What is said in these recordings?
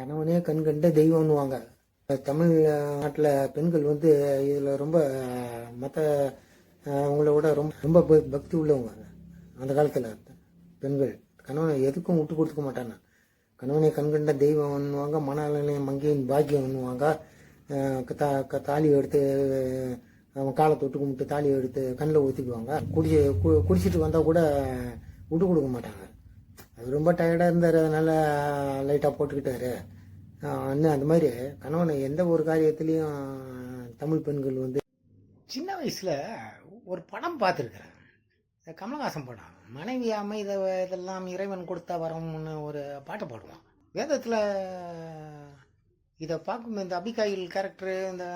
கணவனே கண் கண்ட தெய்வம்னுவாங்க. தமிழ் நாட்டில் பெண்கள் வந்து இதில் ரொம்ப மற்ற அவங்கள விட ரொம்ப ரொம்ப பக்தி உள்ளவங்க. அந்த காலத்தில் பெண்கள். கணவனை எதுக்கும் விட்டு கொடுத்துக்க மாட்டாங்க. கணவனை கண்கண்ட தெய்வம்னுவாங்க மணாலனை மங்கையின் பாக்கியம்னுவாங்க. பண்ணுவாங்க க- தா க- தாலி எடுத்து அவன் காலை தொட்டு கும்பிட்டு தாலி எடுத்து கண்ணில் ஊற்றிக்குவாங்க குடிச்சு கு- குடிச்சிட்டு வந்தால் கூட விட்டு கொடுக்க மாட்டாங்க. அது ரொம்ப டயர்டாக இருந்தார். அதனால் லைட்டாக போட்டுக்கிட்டாரு. அண்ணன் அந்த மாதிரி கணவனை எந்த ஒரு காரியத்துலேயும் தமிழ் பெண்கள் வந்து சின்ன வயசில் ஒரு படம் பார்த்துருக்குறேன் கமலஹாசன் படம். மனைவி அமைத இதெல்லாம் இறைவன் கொடுத்தா வரம்னு ஒரு பாட்டு பாடுவான். வேதத்தில் இதை பார்க்கும் இந்த அபிகாயில் கேரக்டரு இந்த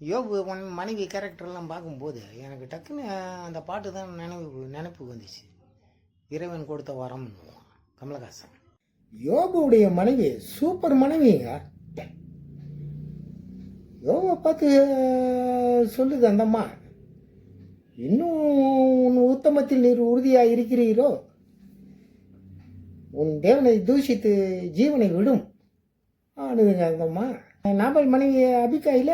யோபு மனைவி கேரக்டர்லாம் பார்க்கும்போது எனக்கு டக்குன்னு அந்த பாட்டு தான் நினைவு நினைப்புக்கு வந்துச்சு. இறைவன் கொடுத்த வரம்னு கமலஹாசன். யோபுடைய மனைவி சூப்பர் மனைவிங்க யோபை பார்த்து சொல்லுது அந்த அம்மா. இன்னும் உன் உத்தமத்தில் நீர் உறுதியாக இருக்கிறீரோ? உன் தேவனை தூஷித்து ஜீவனை விடும். ஆனுதுங்க அந்த அம்மா. மனைவி அபிக்காயில?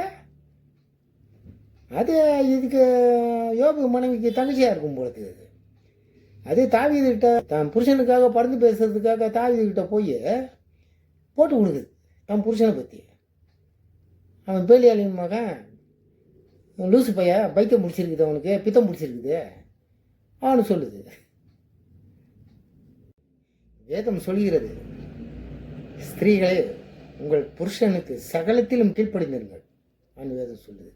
அது இதுக்கு யோபு மனைவிக்கு தகுதியாக இருக்கும் பொழுது அது தாவீதுகிட்ட தான் புருஷனுக்காக பறந்து பேசுறதுக்காக தாவீதுகிட்ட போய் போட்டு கொடுக்குது தன் புருஷனை பற்றி அவன் பேலியாளின் மகன் லூசு பையன் பைக்கம் முடிச்சிருக்குது அவனுக்கு பித்தம் முடிச்சிருக்குது. அவனு சொல்லுது. வேதம் சொல்கிறது ஸ்திரீகளே உங்கள் புருஷனுக்கு சகலத்திலும் கீழ்ப்படிந்திருங்கள். அவன் வேதம் சொல்லுது.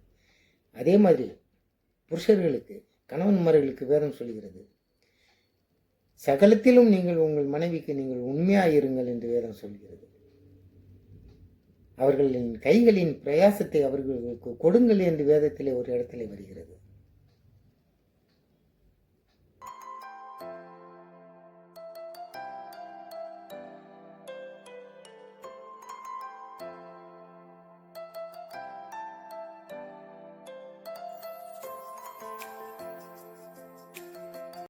அதே மாதிரி புருஷர்களுக்கு கணவன்மார்களுக்கு வேதம் சொல்கிறது சகலத்திலும் நீங்கள் உங்கள் மனைவிக்கு நீங்கள் உண்மையாயிருங்கள் என்று வேதம் சொல்கிறது. அவர்களின் கைகளின் பிரயாசத்தை அவர்களுக்கு கொடுங்கள் என்று வேதத்திலே ஒரு இடத்திலே வருகிறது.